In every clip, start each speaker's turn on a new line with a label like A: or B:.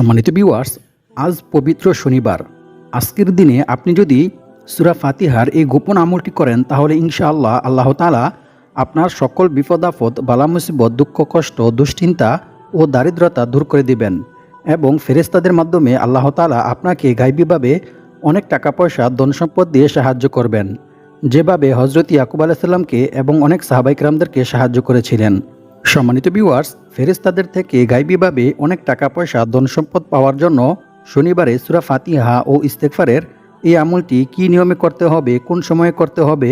A: সম্মানিত ভিউয়ার্স আজ পবিত্র শনিবার। আজকের দিনে আপনি যদি সুরা ফাতিহার এই গোপন আমলটি করেন, তাহলে ইনশাআল্লাহ আল্লাহ তালা আপনার সকল বিপদ আপদ বালা মুসিবত, দুঃখ, কষ্ট, দুশ্চিন্তা ও দারিদ্রতা দূর করে দিবেন এবং ফেরেস্তাদের মাধ্যমে আল্লাহ তালা আপনাকে গাইবীভাবে অনেক টাকা পয়সা ধন সম্পদ দিয়ে সাহায্য করবেন। যেভাবে হজরত ইয়াকুব আলাইসাল্লামকে এবং অনেক সাহাবাইকরামদেরকে সাহায্য করেছিলেন। সম্মানিত ভিউয়ার্স ফেরেস্তাদের থেকে গাইবীভাবে অনেক টাকা পয়সা ধন সম্পদ পাওয়ার জন্য শনিবারে সুরা ফাতিহা ও ইস্তেকফারের এই আমলটি কী নিয়মে করতে হবে, কোন সময়ে করতে হবে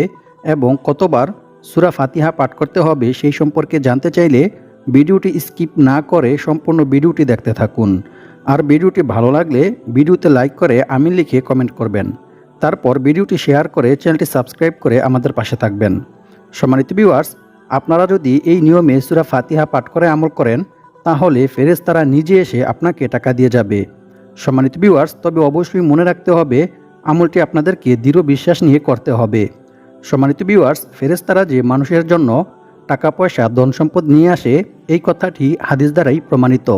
A: এবং কতবার সুরা ফাতিহা পাঠ করতে হবে সেই সম্পর্কে জানতে চাইলে ভিডিওটি স্কিপ না করে সম্পূর্ণ ভিডিওটি দেখতে থাকুন। আর ভিডিওটি ভালো লাগলে ভিডিওতে লাইক করে আমি লিখে কমেন্ট করবেন। তারপর ভিডিওটি শেয়ার করে চ্যানেলটি সাবস্ক্রাইব করে আমাদের পাশে থাকবেন। সম্মানিত ভিউয়ার্স আপনারা যদি এই নিয়মে সুরা ফাতিহা পাঠ করে আমল করেন, তাহলে ফেরেশতারা নিজে এসে আপনাকে টাকা দিয়ে যাবে। সম্মানিত ভিউয়ার্স তবে অবশ্যই মনে রাখতে হবে, আমলটি আপনাদেরকে দৃঢ় বিশ্বাস নিয়ে করতে হবে। সম্মানিত ভিউয়ার্স ফেরেশতারা যে মানুষের জন্য টাকা পয়সা, ধন সম্পদ নিয়ে আসে, এই কথাটি হাদিস দ্বারাই প্রমাণিত।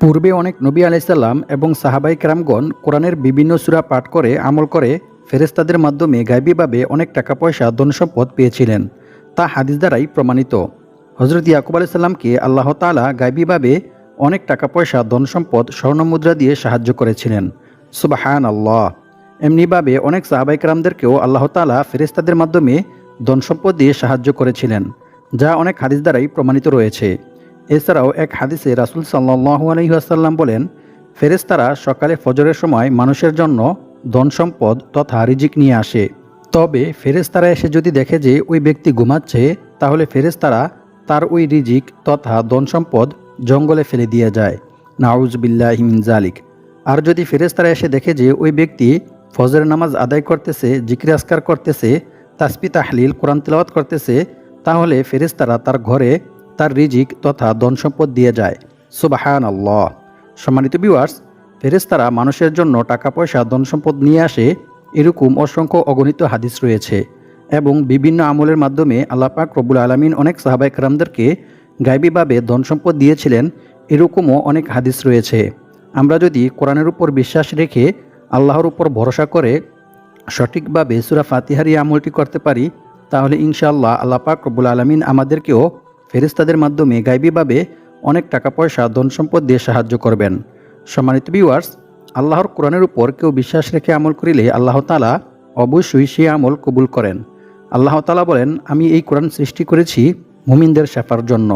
A: পূর্বে অনেক নবী আলাইসাল্লাম এবং সাহাবাই কেরামগণ কোরআনের বিভিন্ন সুরা পাঠ করে আমল করে ফেরেশতাদের মাধ্যমে গাইবীভাবে অনেক টাকা পয়সা, ধন সম্পদ পেয়েছিলেন। তা হাদিস দ্বারাই প্রমাণিত। হজরত ইয়াকুব আলাইসাল্লামকে আল্লাহ তালা গাইবীভাবে অনেক টাকা পয়সা, ধন সম্পদ স্বর্ণমুদ্রা দিয়ে সাহায্য করেছিলেন। সুবাহান আল্লাহ এমনিভাবে অনেক সাহাবাইকরামদেরকেও আল্লাহ তালা ফেরেস্তাদের মাধ্যমে ধন সম্পদ দিয়ে সাহায্য করেছিলেন, যা অনেক হাদিস দ্বারাই প্রমাণিত রয়েছে। এছাড়াও এক হাদিসে রাসুল সাল্লাহু আলহিহাসাল্লাম বলেন ফেরেস্তারা সকালে ফজরের সময় মানুষের জন্য ধন সম্পদ তথা রিজিক নিয়ে আসে। তবে ফেরেস্তারা এসে যদি দেখে যে ওই ব্যক্তি ঘুমাচ্ছে, তাহলে ফেরেস্তারা তার ওই রিজিক তথা ধন সম্পদ জঙ্গলে ফেলে দিয়ে যায়। নাউজবিল্লাহ জালিক আর যদি ফেরেস্তারা এসে দেখে যে ওই ব্যক্তি ফজরের নামাজ আদায় করতেছে, জিকির আসকার করতেছে তাসপি তাহলিল, কোরআন তেলাওয়াত করতেছে, তাহলে ফেরেস্তারা তার ঘরে তার রিজিক তথা ধন সম্পদ দিয়ে যায়। সুবাহান আল্লাহ সম্মানিত বিওয়ার্স ফেরেস্তারা মানুষের জন্য টাকা পয়সা ধন সম্পদ নিয়ে আসে এরকম অসংখ্য অগণিত হাদিস রয়েছে এবং বিভিন্ন আমলের মাধ্যমে আল্লাপাক রবুল আলমিন অনেক সাহাবাইকরামদেরকে গাইবীভাবে ধন সম্পদ দিয়েছিলেন, এরকমও অনেক হাদিস রয়েছে। আমরা যদি কোরআনের উপর বিশ্বাস রেখে আল্লাহর উপর ভরসা করে সঠিকভাবে সুরা ফাতিহারি আমলটি করতে পারি, তাহলে ইনশাআল্লাহ আল্লাপাক রবুল আলমিন আমাদেরকেও ফেরিস্তাদের মাধ্যমে গাইবীভাবে অনেক টাকা পয়সা ধন সম্পদ দিয়ে সাহায্য করবেন। সম্মানিত ভিউয়ার্স আল্লাহর কোরআনের উপর কেউ বিশ্বাস রেখে আমল করিলে আল্লাহ তালা অবশ্যই সে আমল কবুল করেন। আল্লাহ তালা বলেন, আমি এই কোরআন সৃষ্টি করেছি মুমিনদের শেফার জন্য।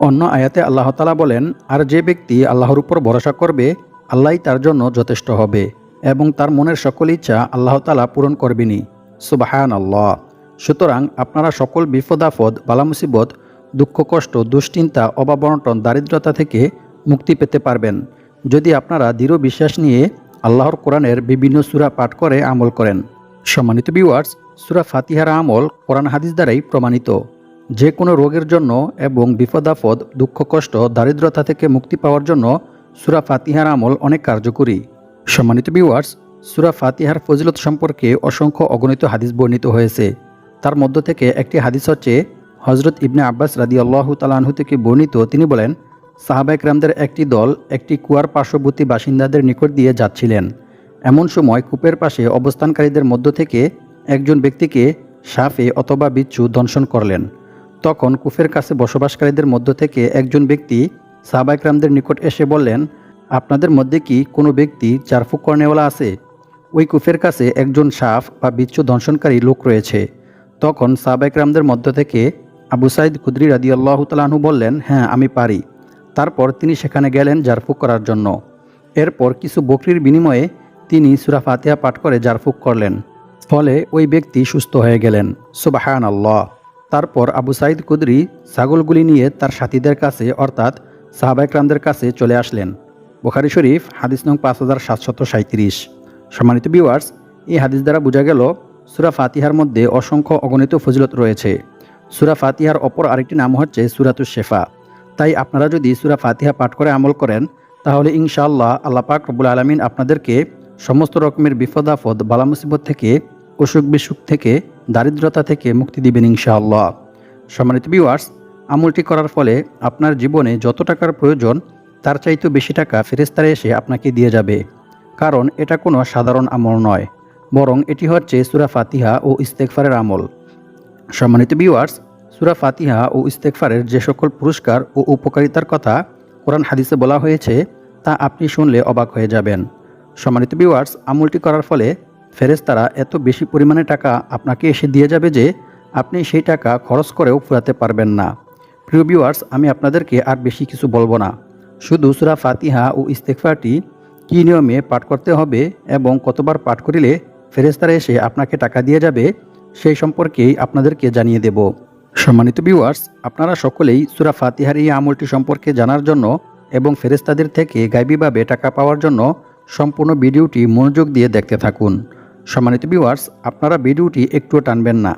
A: অন্য আয়াতে আল্লাহ তালা বলেন, আর যে ব্যক্তি আল্লাহর উপর ভরসা করবে, আল্লাহই তার জন্য যথেষ্ট হবে এবং তার মনের সকল ইচ্ছা আল্লাহ তালা পূরণ করবেনি সুবাহান আল্লাহ সুতরাং আপনারা সকল বিপদাফদ বালামুসিবত, দুঃখ কষ্ট, দুশ্চিন্তা অভাবনটন দারিদ্রতা থেকে মুক্তি পেতে পারবেন। যদি আপনারা দৃঢ় বিশ্বাস নিয়ে আল্লাহর কোরআনের বিভিন্ন সুরা পাঠ করে আমল করেন। সম্মানিত ভিউয়ার্স সুরা ফাতিহার আমল কোরআন হাদিস দ্বারাই প্রমাণিত। যে কোনো রোগের জন্য এবং বিপদাফদ দুঃখ কষ্ট, দারিদ্রতা থেকে মুক্তি পাওয়ার জন্য সুরা ফাতিহার আমল অনেক কার্যকরী। সম্মানিত ভিউয়ার্স সুরা ফাতিহার ফজিলত সম্পর্কে অসংখ্য অগণিত হাদিস বর্ণিত হয়েছে। তার মধ্য থেকে একটি হাদিস হচ্ছে হজরত ইবনে আব্বাস রাদি আল্লাহ তালাহু থেকে বর্ণিত। তিনি বলেন সাহাবাইকরামদের একটি দল একটি কুয়ার পার্শ্ববর্তী বাসিন্দাদের নিকট দিয়ে যাচ্ছিলেন। এমন সময় কূপের পাশে অবস্থানকারীদের মধ্য থেকে একজন ব্যক্তিকে সাফে অথবা বিচ্ছু দংশন করলেন। তখন কুফের কাছে বসবাসকারীদের মধ্য থেকে একজন ব্যক্তি সাহাবাইকরামদের নিকট এসে বললেন, আপনাদের মধ্যে কি কোনো ব্যক্তি চারফুক কর্নেওয়ালা আছে? ওই কুফের কাছে একজন সাফ বা বিচ্ছু দংশনকারী লোক রয়েছে। তখন সাহাবাইকরামদের মধ্য থেকে আবু সাইদ খুদ্রি রাদি আল্লাহ তালাহু বললেন হ্যাঁ আমি পারি। তারপর তিনি সেখানে গেলেন জারফুক করার জন্য। এরপর কিছু বকরির বিনিময়ে তিনি সুরা ফাতিহা পাঠ করে জারফুক করলেন। ফলে ওই ব্যক্তি সুস্থ হয়ে গেলেন। সুবাহান আল্লাহ তারপর আবু সাইদ কুদরি ছাগলগুলি নিয়ে তার সাথীদের কাছে, অর্থাৎ সাহাবাইকরামদের কাছে চলে আসলেন। বুখারি শরীফ, হাদিস নং পাঁচ হাজার সাতশত সাঁত্রিশ সম্মানিত বিওয়ার্স এই হাদিস দ্বারা বোঝা গেল, সুরা ফাতিহার মধ্যে অসংখ্য অগণিত ফজিলত রয়েছে। সুরা ফাতিহার অপর আরেকটি নাম হচ্ছে সুরাতুস শেফা। তাই আপনারা যদি সুরা ফাতিহা পাঠ করে আমল করেন, তাহলে ইনশাআল্লাহ আল্লাহ পাক রব্বুল আলমিন আপনাদেরকে সমস্ত রকমের বিপদাফদ বালা মুসিবত থেকে, অসুখ বিসুখ থেকে, দারিদ্রতা থেকে মুক্তি দিবেন ইনশাআল্লাহ। সম্মানিত ভিউয়ার্স আমলটি করার ফলে আপনার জীবনে যত টাকার প্রয়োজন, তার চাইতেও বেশি টাকা ফেরেস্তারে এসে আপনাকে দিয়ে যাবে। কারণ এটা কোনো সাধারণ আমল নয়, বরং এটি হচ্ছে সুরা ফাতিহা ও ইস্তেকফারের আমল। সম্মানিত ভিউয়ার্স সুরা ফাতিহা ও ইস্তেকফারের যে সকল পুরস্কার ও উপকারিতার কথা কোরআন হাদিসে বলা হয়েছে, তা আপনি শুনলে অবাক হয়ে যাবেন। সম্মানিত ভিউয়ার্স আমলটি করার ফলে ফেরেশতারা এত বেশি পরিমাণে টাকা আপনাকে এসে দিয়ে যাবে যে আপনি সেই টাকা খরচ করেও ফুরাতে পারবেন না। প্রিয় ভিউয়ার্স আমি আপনাদেরকে আর বেশি কিছু বলব না। শুধু সুরা ফাতিহা ও ইস্তেকফারটি কী নিয়মে পাঠ করতে হবে এবং কতবার পাঠ করিলে ফেরেস্তারা এসে আপনাকে টাকা দিয়ে যাবে, সেই সম্পর্কেই আপনাদেরকে জানিয়ে দেব। সম্মানিত ভিউয়ার্স আপনারা সকলেই সুরা ফাতিহার এই আমলটি সম্পর্কে জানার জন্য এবং ফেরেস্তাদের থেকে গাইবীভাবে টাকা পাওয়ার জন্য সম্পূর্ণ ভিডিওটি মনোযোগ দিয়ে দেখতে থাকুন। সম্মানিত ভিউয়ার্স আপনারা ভিডিওটি একটুও টানবেন না,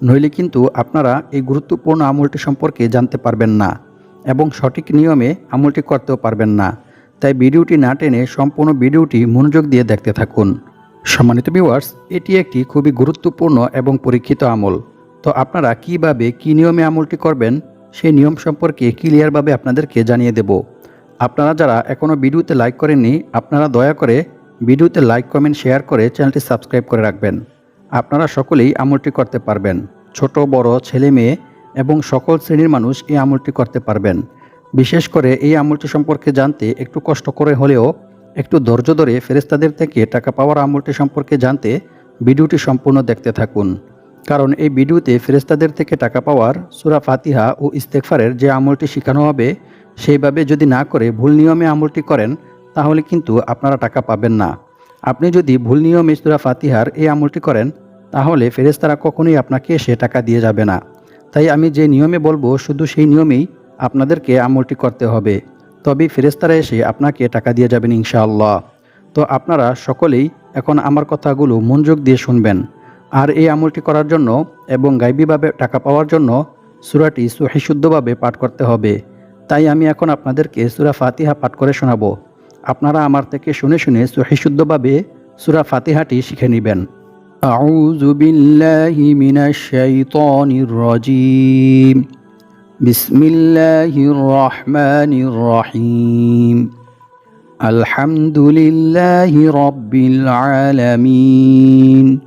A: নইলে কিন্তু আপনারা এই গুরুত্বপূর্ণ আমলটি সম্পর্কে জানতে পারবেন না এবং সঠিক নিয়মে আমলটি করতেও পারবেন না। তাই ভিডিওটি না টেনে সম্পূর্ণ ভিডিওটি মনোযোগ দিয়ে দেখতে থাকুন। সম্মানিত ভিউয়ার্স এটি একটি খুবই গুরুত্বপূর্ণ এবং পরীক্ষিত আমল। তো আপনারা কীভাবে কি নিয়মে আমলটি করবেন সেই নিয়ম সম্পর্কে ক্লিয়ারভাবে আপনাদেরকে জানিয়ে দেব। আপনারা যারা এখনও ভিডিওতে লাইক করেননি, আপনারা দয়া করে ভিডিওতে লাইক, কমেন্ট, শেয়ার করে চ্যানেলটি সাবস্ক্রাইব করে রাখবেন। আপনারা সকলেই আমলটি করতে পারবেন। ছোট, বড়, ছেলে, মেয়ে এবং সকল শ্রেণির মানুষ এই আমলটি করতে পারবেন। বিশেষ করে এই আমলটি সম্পর্কে জানতে একটু কষ্ট করে হলেও একটু ধৈর্য ধরে ফেরেস্তাদের থেকে টাকা পাওয়ার আমলটি সম্পর্কে জানতে ভিডিওটি সম্পূর্ণ দেখতে থাকুন। কারণ এই ভিডিওতে ফেরেস্তাদের থেকে টাকা পাওয়ার সুরা ফাতিহা ও ইস্তেকফারের যে আমলটি শেখানো হবে, সেইভাবে যদি না করে ভুল নিয়মে আমলটি করেন, তাহলে কিন্তু আপনারা টাকা পাবেন না। আপনি যদি ভুল নিয়মে সুরা ফাতিহার এই আমলটি করেন, তাহলে ফেরেস্তারা কখনোই আপনাকে সে টাকা দিয়ে যাবে না। তাই আমি যে নিয়মে বলব, শুধু সেই নিয়মেই আপনাদেরকে আমলটি করতে হবে। তবে ফেরেস্তারা এসে আপনাকে টাকা দিয়ে যাবেন ইনশাআল্লাহ। তো আপনারা সকলেই এখন আমার কথাগুলো মনোযোগ দিয়ে শুনবেন। আর এই আমলটি করার জন্য এবং গাইবীভাবে টাকা পাওয়ার জন্য সুরাটি সুহিশুদ্ধভাবে পাঠ করতে হবে তাই আমি এখন আপনাদেরকে সুরা ফাতিহা পাঠ করে শোনাবো আপনারা আমার থেকে শুনে শুনে সুহিশুদ্ধভাবে সুরা ফাতিহাটি শিখে নেবেন أعوذ بالله من الشيطان الرجيم بسم الله الرحمن الرحيم الحمد لله رب العالمين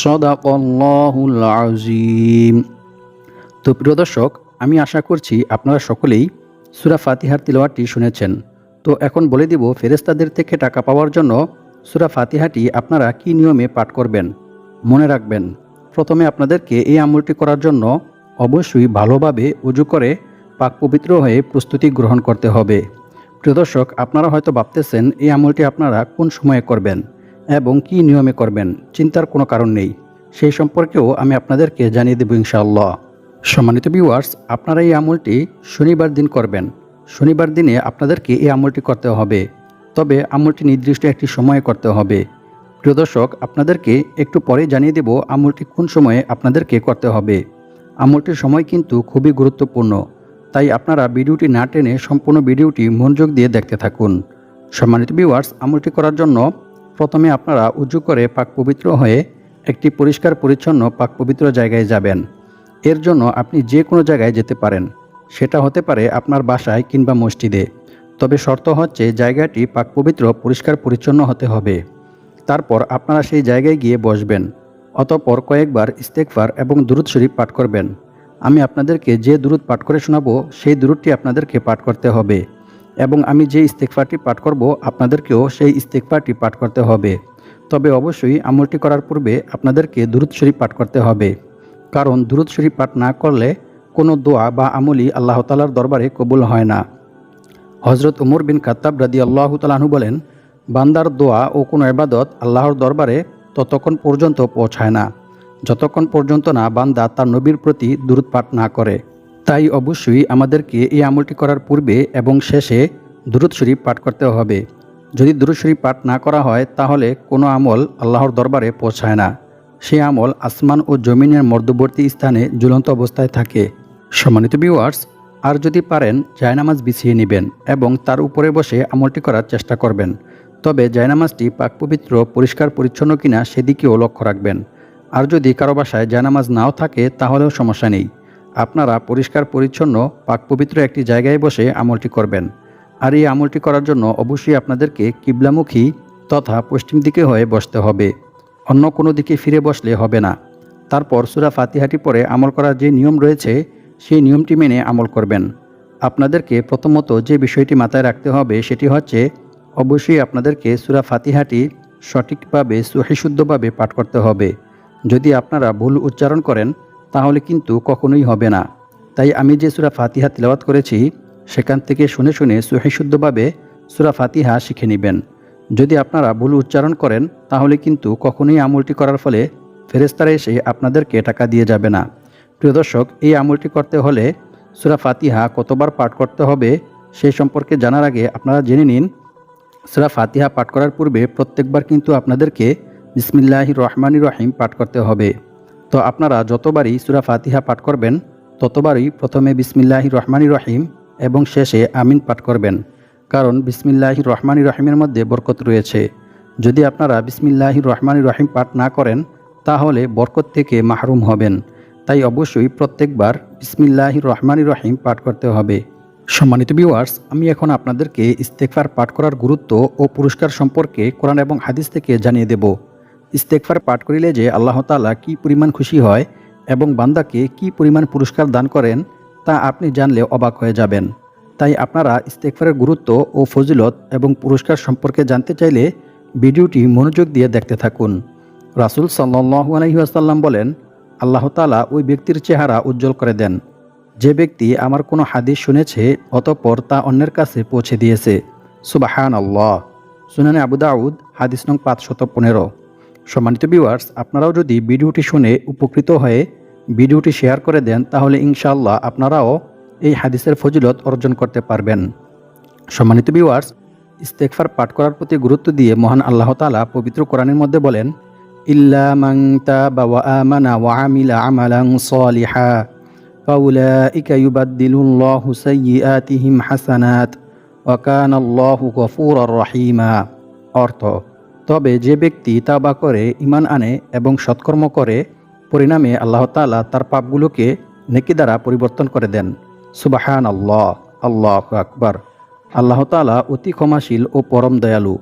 A: সদাকল্লাহুল আজিম তো প্রিয় দর্শক, আমি আশা করছি আপনারা সকলেই সুরা ফাতিহার তিলওয়ারটি শুনেছেন। তো এখন বলে দিব ফেরেস্তাদের থেকে টাকা পাওয়ার জন্য সুরা ফাতিহাটি আপনারা কি নিয়মে পাঠ করবেন? মনে রাখবেন, প্রথমে আপনাদেরকে এই আমলটি করার জন্য অবশ্যই ভালোভাবে উজু করে পাক পবিত্র হয়ে প্রস্তুতি গ্রহণ করতে হবে। প্রিয় দর্শক, আপনারা হয়তো ভাবতেছেন, এই আমলটি আপনারা কোন সময়ে করবেন? এবং কি নিয়মে করবেন, চিন্তার কোনো কারণ নেই। সেই সম্পর্কেও আমি আপনাদেরকে জানিয়ে দেব ইনশাআল্লাহ। সম্মানিত ভিউয়ার্স আপনারা এই আমলটি শনিবার দিন করবেন। শনিবার দিনে আপনাদেরকে এই আমলটি করতে হবে। তবে আমলটি নির্দিষ্ট একটি সময়ে করতে হবে। প্রিয় দর্শক, আপনাদেরকে একটু পরে জানিয়ে দেব আমলটি কোন সময়ে আপনাদেরকে করতে হবে। আমলটির সময় কিন্তু খুবই গুরুত্বপূর্ণ। তাই আপনারা ভিডিওটি না টেনে সম্পূর্ণ ভিডিওটি মনোযোগ দিয়ে দেখতে থাকুন। সম্মানিত ভিউয়ার্স আমলটি করার জন্য প্রথমে আপনারা উঁচু করে পাক পবিত্র হয়ে একটি পরিষ্কার পরিচ্ছন্ন পাক পবিত্র জায়গায় যাবেন। এর জন্য আপনি যে কোনো জায়গায় যেতে পারেন। সেটা হতে পারে আপনার বাসায় কিংবা মসজিদে। তবে শর্ত হচ্ছে জায়গাটি পাক পবিত্র, পরিষ্কার, পরিচ্ছন্ন হতে হবে। তারপর আপনারা সেই জায়গায় গিয়ে বসবেন। অতপর কয়েকবার ইস্তেকফার এবং দুরুদ শরীফ পাঠ করবেন। আমি আপনাদেরকে যে দুরুদ পাঠ করে শোনাবো, সেই দুরুদটি আপনাদেরকে পাঠ করতে হবে। এবং আমি যে ইস্তেকফারটি পাঠ করব, আপনাদেরকেও সেই ইস্তেকফারটি পাঠ করতে হবে। তবে অবশ্যই আমলটি করার পূর্বে আপনাদেরকে দুরুদ শরীফ পাঠ করতে হবে। কারণ দুরুদ শরীফ পাঠ না করলে কোনো দোয়া বা আমলি আল্লাহ তালার দরবারে কবুল হয় না। হজরত উমর বিন খাত্তাব রাদি আল্লাহ তালাহু বলেন, বান্দার দোয়া ও কোনো এবাদত আল্লাহর দরবারে ততক্ষণ পর্যন্ত পৌঁছায় না। যতক্ষণ পর্যন্ত না বান্দা তার নবীর প্রতি দূরত পাঠ না করে। তাই অবশ্যই আমাদেরকে এই আমলটি করার পূর্বে এবং শেষে দুরুদ শরীফ পাঠ করতে হবে। যদি দুরুদ শরীফ পাঠ না করা হয়, তাহলে কোনো আমল আল্লাহর দরবারে পৌঁছায় না। সেই আমল আসমান ও জমিনের মধ্যবর্তী স্থানে ঝুলন্ত অবস্থায় থাকে। সম্মানিত ভিউয়ার্স আর যদি পারেন, জায়নামাজ বিছিয়ে নেবেন এবং তার উপরে বসে আমলটি করার চেষ্টা করবেন। তবে জায়নামাজটি পাক পবিত্র পরিষ্কার, পরিচ্ছন্ন কিনা সেদিকেও লক্ষ্য রাখবেন। আর যদি কারও বাসায় জায়নামাজ নাও থাকে, তাহলেও সমস্যা নেই। আপনারা পরিষ্কার পরিচ্ছন্ন পাক পবিত্র একটি জায়গায় বসে আমলটি করবেন। আর এই আমলটি করার জন্য অবশ্যই আপনাদেরকে কিবলামুখী তথা পশ্চিম দিকে হয়ে বসতে হবে। অন্য কোনো দিকে ফিরে বসলে হবে না। তারপর সুরা ফাতিহাটি পরে আমল করার যে নিয়ম রয়েছে, সেই নিয়মটি মেনে আমল করবেন। আপনাদেরকে প্রথমত যে বিষয়টি মাথায় রাখতে হবে, সেটি হচ্ছে অবশ্যই আপনাদেরকে সুরা ফাতিহাটি সঠিকভাবে, সহিশুদ্ধভাবে পাঠ করতে হবে। যদি আপনারা ভুল উচ্চারণ করেন তাহলে কিন্তু কখনোই হবে না। তাই আমি যে সুরা ফাতিহা তিলাওয়াত করেছি, সেখান থেকে শুনে শুনে সহিশুদ্ধভাবে সুরা ফাতিহা শিখে নেবেন। যদি আপনারা ভুল উচ্চারণ করেন, তাহলে কিন্তু কখনোই আমলটি করার ফলে ফেরেস্তারা এসে আপনাদেরকে টাকা দিয়ে যাবে না। প্রিয় দর্শক, এই আমলটি করতে হলে সুরা ফাতিহা কতবার পাঠ করতে হবে সেই সম্পর্কে জানার আগে আপনারা জেনে নিন। সুরা ফাতিহা পাঠ করার পূর্বে প্রত্যেকবার কিন্তু আপনাদেরকে বিসমিল্লাহ রহমানি রহিম পাঠ করতে হবে। তো আপনারা যতবারই সুরা ফাতিহা পাঠ করবেন, ততবারই প্রথমে বিসমিল্লাহ রহমানি রহিম এবং শেষে আমিন পাঠ করবেন। কারণ বিসমিল্লাহ রহমানি রহিমের মধ্যে বরকত রয়েছে। যদি আপনারা বিসমিল্লাহ রহমানি রহিম পাঠ না করেন, তাহলে বরকত থেকে মাহরুম হবেন। তাই অবশ্যই প্রত্যেকবার বিসমিল্লাহ রহমানি রহিম পাঠ করতে হবে। সম্মানিত ভিউয়ার্স আমি এখন আপনাদেরকে ইস্তেকফার পাঠ করার গুরুত্ব ও পুরস্কার সম্পর্কে কোরআন এবং হাদিস থেকে জানিয়ে দেব। ইস্তেকফার পাঠ করিলে যে আল্লাহ তাআলা কী পরিমাণ খুশি হয় এবং বান্দাকে কী পরিমাণ পুরস্কার দান করেন, তা আপনি জানলে অবাক হয়ে যাবেন। তাই আপনারা ইস্তেকফারের গুরুত্ব ও ফজিলত এবং পুরস্কার সম্পর্কে জানতে চাইলে ভিডিওটি মনোযোগ দিয়ে দেখতে থাকুন। রাসুল সাল্লাহু আলহিহাসাল্লাম বলেন, আল্লাহ তালা ওই ব্যক্তির চেহারা উজ্জ্বল করে দেন। যে ব্যক্তি আমার কোনো হাদিস শুনেছে অতঃপর তা অন্যের কাছে পৌঁছে দিয়েছে। সুবাহান আল্লাহ সুনানে আবু দাউদ, হাদিস নং পাঁচশত পনেরো। সম্মানিত ভিউয়ার্স আপনারাও যদি ভিডিওটি শুনে উপকৃত হয়ে ভিডিওটি শেয়ার করে দেন, তাহলে ইনশাআল্লাহ আপনারাও এই হাদিসের ফজিলত অর্জন করতে পারবেন। সম্মানিত ভিউয়ার্স ইস্তেকফার পাঠ করার প্রতি গুরুত্ব দিয়ে মহান আল্লাহ তালা পবিত্র কোরআনের মধ্যে বলেন, ইল্লা ওয়া আমিলা আমালান সালিহা অর্থ তবে যে ব্যক্তি তাবা করে ইমান আনে এবং সৎকর্ম করে, পরিণামে আল্লাহ তাআলা তার পাপগুলোকে নেকি দ্বারা পরিবর্তন করে দেন। সুবাহান আল্লাহ আল্লাহ আকবার। আল্লাহ তালা অতি ক্ষমাশীল ও পরম দয়ালু।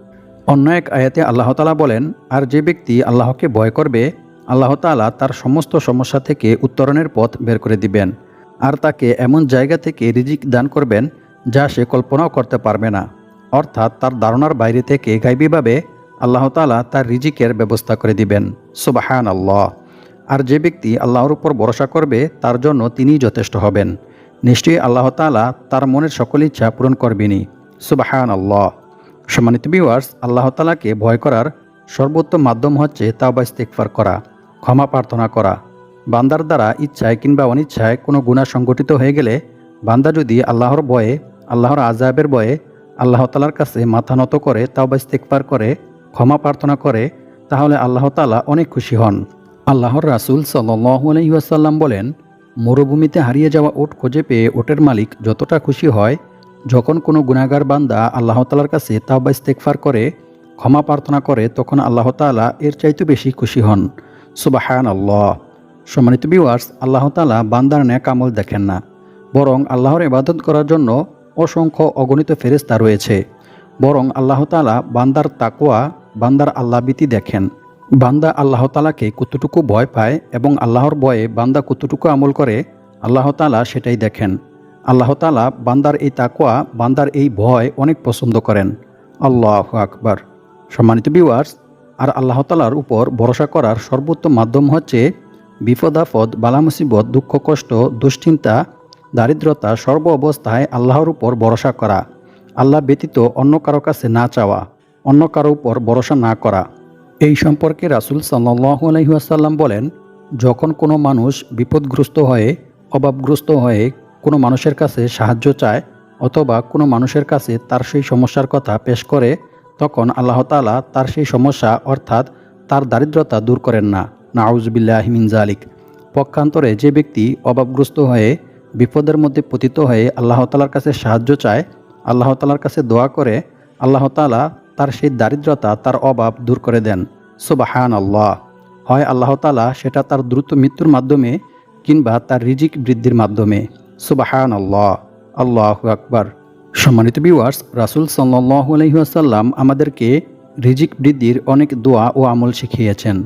A: অন্য এক আয়াতে আল্লাহ তালা বলেন, আর যে ব্যক্তি আল্লাহকে ভয় করবে, আল্লাহ তালা তার সমস্ত সমস্যা থেকে উত্তরণের পথ বের করে দিবেন। আর তাকে এমন জায়গা থেকে রিজিক দান করবেন যা সে কল্পনাও করতে পারবে না। অর্থাৎ তার ধারণার বাইরে থেকে গাইবীভাবে আল্লাহ তালা তার রিজিকের ব্যবস্থা করে দিবেন। সুবাহান আল্লাহ আর যে ব্যক্তি আল্লাহর উপর ভরসা করবে, তার জন্য তিনিই যথেষ্ট হবেন। নিশ্চয়ই আল্লাহ তালা তার মনের সকল ইচ্ছা পূরণ করবেনি সুবাহান আল্লাহ সম্মানিত ভিউয়ার্স আল্লাহ তালাকে ভয় করার সর্বোত্তম মাধ্যম হচ্ছে তাওবা ইস্তেকফার করা, ক্ষমা প্রার্থনা করা। বান্দার দ্বারা ইচ্ছায় কিংবা অনিচ্ছায় কোনো গুণা সংগঠিত হয়ে গেলে বান্দা যদি আল্লাহর ভয়ে, আল্লাহর আজাবের ভয়ে আল্লাহ তালার কাছে মাথা নত করে তাওবা ইস্তেকফার করে ক্ষমা প্রার্থনা করে, তাহলে আল্লাহ তালা অনেক খুশি হন। আল্লাহর রাসুল সাল্লাহ আলহিহাসাল্লাম বলেন, মরুভূমিতে হারিয়ে যাওয়া ওট খুঁজে পেয়ে ওটের মালিক যতটা খুশি হয়, যখন কোনো গুণাগার বান্দা আল্লাহ তালার কাছে তাওবা ইস্তেকফার করে, ক্ষমা প্রার্থনা করে, তখন আল্লাহ তালা এর চাইতে বেশি খুশি হন। সুবাহান আল্লাহ সম্মানিত বিওয়ার্স আল্লাহ তালা বান্দার ন্যাক আমল দেখেন না। বরং আল্লাহর ইবাদত করার জন্য অসংখ্য অগণিত ফেরেস্তা রয়েছে। বরং আল্লাহ তালা বান্দার তাকোয়া বান্দার আল্লাহবিতি দেখেন। বান্দা আল্লাহ তালাকে কতটুকু ভয় পায় এবং আল্লাহর ভয়ে বান্দা কতটুকু আমল করে, আল্লাহ তালা সেটাই দেখেন। আল্লাহ তালা বান্দার এই তাকোয়া বান্দার এই ভয় অনেক পছন্দ করেন। আল্লাহ আকবার। সম্মানিত বিওয়ার্স আর আল্লাহ তালার উপর ভরসা করার সর্বোত্তম মাধ্যম হচ্ছে বিপদাফদ আপদ, বালা মুসিবত, দুঃখ কষ্ট, দুশ্চিন্তা, দারিদ্রতা সর্ব অবস্থায় আল্লাহর উপর ভরসা করা। আল্লাহ ব্যতীত অন্য কারও কাছে না চাওয়া। অন্য কারও উপর ভরসা না করা। এই সম্পর্কে রাসুল সাল্লাহু আলহিহাসাল্লাম বলেন, যখন কোনো মানুষ বিপদগ্রস্ত হয়ে, অভাবগ্রস্ত হয়ে কোনো মানুষের কাছে সাহায্য চায় অথবা কোনো মানুষের কাছে তার সেই সমস্যার কথা পেশ করে, তখন আল্লাহ তাআলা তার সেই সমস্যা অর্থাৎ তার দারিদ্রতা দূর করেন না। নাউজবিল্লাহ মিন জালিক পক্ষান্তরে যে ব্যক্তি অভাবগ্রস্ত হয়ে, বিপদের মধ্যে পতিত হয়ে আল্লাহ তালার কাছে সাহায্য চায়, আল্লাহ তালার কাছে দোয়া করে, আল্লাহ তালা তার সেই দারিদ্রতা তার অভাব দূর করে দেন। সুবাহান আল্লাহ হয় আল্লাহ তালা সেটা তার দ্রুত মৃত্যুর মাধ্যমে কিংবা তার রিজিক বৃদ্ধির মাধ্যমে। সুবাহান আল্লাহ আল্লাহ আকবার। সম্মানিত বিওয়ার্স রাসুল সাল্লাহ আলহিহাসাল্লাম আমাদেরকে রিজিক বৃদ্ধির অনেক দোয়া ও আমল শিখিয়েছেন।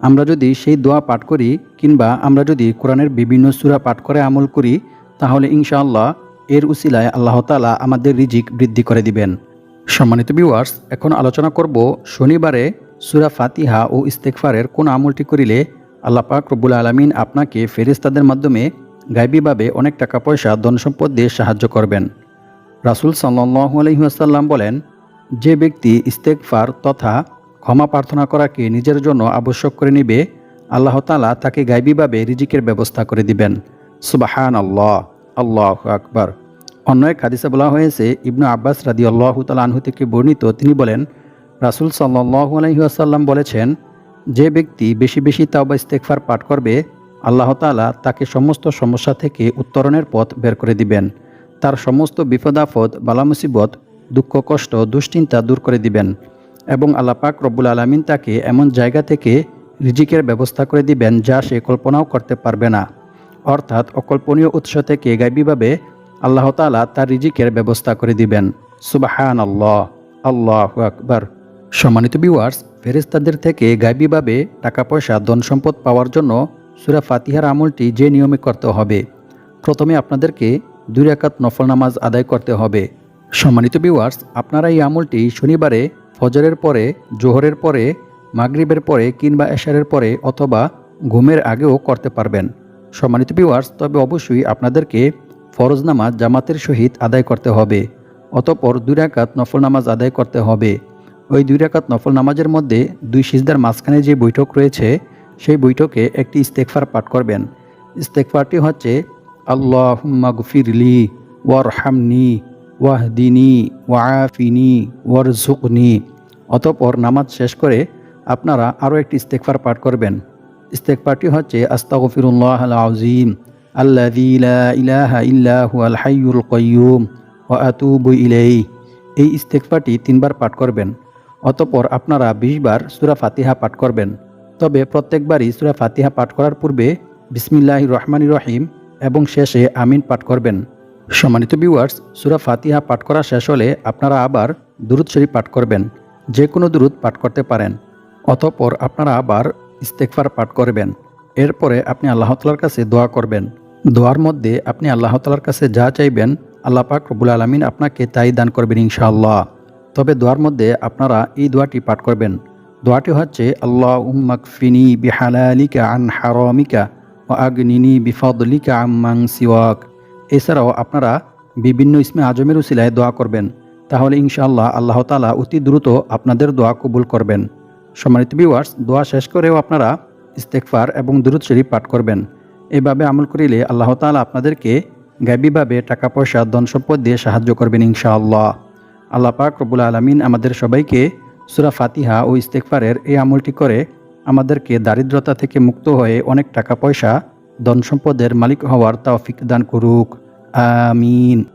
A: আমরা যদি সেই দোয়া পাঠ করি কিংবা আমরা যদি কোরআনের বিভিন্ন সূরা পাঠ করে আমল করি, তাহলে ইনশাআল্লাহ এর উসিলায় আল্লাহ তাআলা আমাদের রিজিক বৃদ্ধি করে দিবেন। সম্মানিত ভিউয়ার্স এখন আলোচনা করব শনিবারে সুরা ফাতিহা ও ইস্তেকফারের কোন আমলটি করিলে আল্লাহ পাক রব্বুল আলমিন আপনাকে ফেরিস্তাদের মাধ্যমে গাইবীভাবে অনেক টাকা পয়সা ধন সম্পদ দিয়ে সাহায্য করবেন। রাসুল সাল্লাহ আলহিহাসাল্লাম বলেন, যে ব্যক্তি ইস্তেকফার তথা ক্ষমা প্রার্থনা করাকে নিজের জন্য আবশ্যক করে নিবে, আল্লাহ তালা তাকে গাইবীভাবে রিজিকের ব্যবস্থা করে দিবেন। সুবাহান আল্লাহ আল্লাহ আকবার। অন্য এক হাদিসে বলা হয়েছে, ইবনু আব্বাস রাদি আল্লাহ তালাহু থেকে বর্ণিত, তিনি বলেন, রাসুল সাল্লাহ আলহিহাসাল্লাম বলেছেন, যে ব্যক্তি বেশি বেশি তাওবা ইস্তেকফার পাঠ করবে, আল্লাহ তালা তাকে সমস্ত সমস্যা থেকে উত্তরণের পথ বের করে দিবেন। তার সমস্ত বিপদাফদ বালামুসিবত দুঃখ কষ্ট, দুশ্চিন্তা দূর করে দিবেন এবং আল্লাপাক রব্বুল আলমিন তাকে এমন জায়গা থেকে রিজিকের ব্যবস্থা করে দিবেন যা সে কল্পনাও করতে পারবে না। অর্থাৎ অকল্পনীয় উৎস থেকে গাইবীভাবে আল্লাহ তালা তার রিজিকের ব্যবস্থা করে দিবেন। সুবাহান আল্লাহ আল্লাহ আকবার। সম্মানিত বিওয়ার্স ফেরেস্তাদের থেকে গাইবীভাবে টাকা পয়সা ধন সম্পদ পাওয়ার জন্য সুরা ফাতিহার আমলটি যে নিয়মে করতে হবে, প্রথমে আপনাদেরকে দুই রাকাত নফল নামাজ আদায় করতে হবে। সম্মানিত বিওয়ার্স আপনারা এই আমলটি শনিবারে, ফজরের পরে, জোহরের পরে, মাগরিবের পরে কিংবা এশারের পরে অথবা ঘুমের আগেও করতে পারবেন। সম্মানিত বিওয়ার্স তবে অবশ্যই আপনাদেরকে ফরজ নামাজ জামাতের সহিত আদায় করতে হবে, অতপর দুই রাকাত নফল নামাজ আদায় করতে হবে। ওই দুই রাকাত নফল নামাজের মধ্যে দুই সিজদার মাঝখানে যে বৈঠক রয়েছে, সেই বৈঠকে একটি ইস্তেকফার পাঠ করবেন। ইস্তেকফারটি হচ্ছে আল্লাহ গফিরলি ওয়ারহামনি ওয়াহদিনী ওয়াফিনি ওয়ারজুকনি অতপর নামাজ শেষ করে আপনারা আরও একটি ইস্তেকফার পাঠ করবেন। ইস্তেকফারটি হচ্ছে আস্তাগফিরুল্লাহ আল আজিম আল্লাযী লা ইলাহা ইল্লা হুয়াল হাইয়ুল কাইয়্যুম ওয়া আতুবু ইলাইহি এই ইস্তেকফারটি তিনবার পাঠ করবেন, অতপর আপনারা বিশবার সুরা ফাতিহা পাঠ করবেন। তবে প্রত্যেকবারই সুরা ফাতিহা পাঠ করার পূর্বে বিসমিল্লাহির রহমানির রহিম এবং শেষে আমিন পাঠ করবেন। সম্মানিত ভিউয়ার্স সুরা ফাতিহা পাঠ করা শেষ হলে আপনারা আবার দুরুদ শরীফ পাঠ করবেন, যে কোনো দুরুদ পাঠ করতে পারেন, অতঃপর আপনারা আবার ইস্তেকফার পাঠ করবেন। এরপরে আপনি আল্লাহ তালার কাছে দোয়া করবেন। দোয়ার মধ্যে আপনি আল্লাহ তালার কাছে যা চাইবেন, আল্লাহ পাক রবুল আলমিন আপনাকে তাই দান করবেন ইনশাআল্লাহ। তবে দোয়ার মধ্যে আপনারা এই দোয়াটি পাঠ করবেন। দোয়াটি হচ্ছে আল্লাহ উম্মাকফিনি বিহালালিকা আন হারমিকা ও আগনিনি বিফদলিকা আম্মাং সিওয়াক। এছাড়াও আপনারা বিভিন্ন ইসমে আজমের উসিলায় দোয়া করবেন। তাহলে ইনশাআল্লাহ আল্লাহ তালা অতি দ্রুত আপনাদের দোয়া কবুল করবেন। সম্মানিত বিওয়ার্স দোয়া শেষ করেও আপনারা ইস্তেকফার এবং দুরুদ শরীফ পাঠ করবেন। এভাবে আমল করিলে আল্লাহ তালা আপনাদেরকে গাইবীভাবে টাকা পয়সা ধন সম্পদ দিয়ে সাহায্য করবেন ইনশাআল্লাহ। আল্লাহ পাক রবুল আলমিন আমাদের সবাইকে সুরা ফাতিহা ও ইস্তেকফারের এই আমলটি করে আমাদেরকে দারিদ্রতা থেকে মুক্ত হয়ে অনেক টাকা পয়সা ধন সম্পদের মালিক হওয়ার তাওফিক দান করুক। আমিন।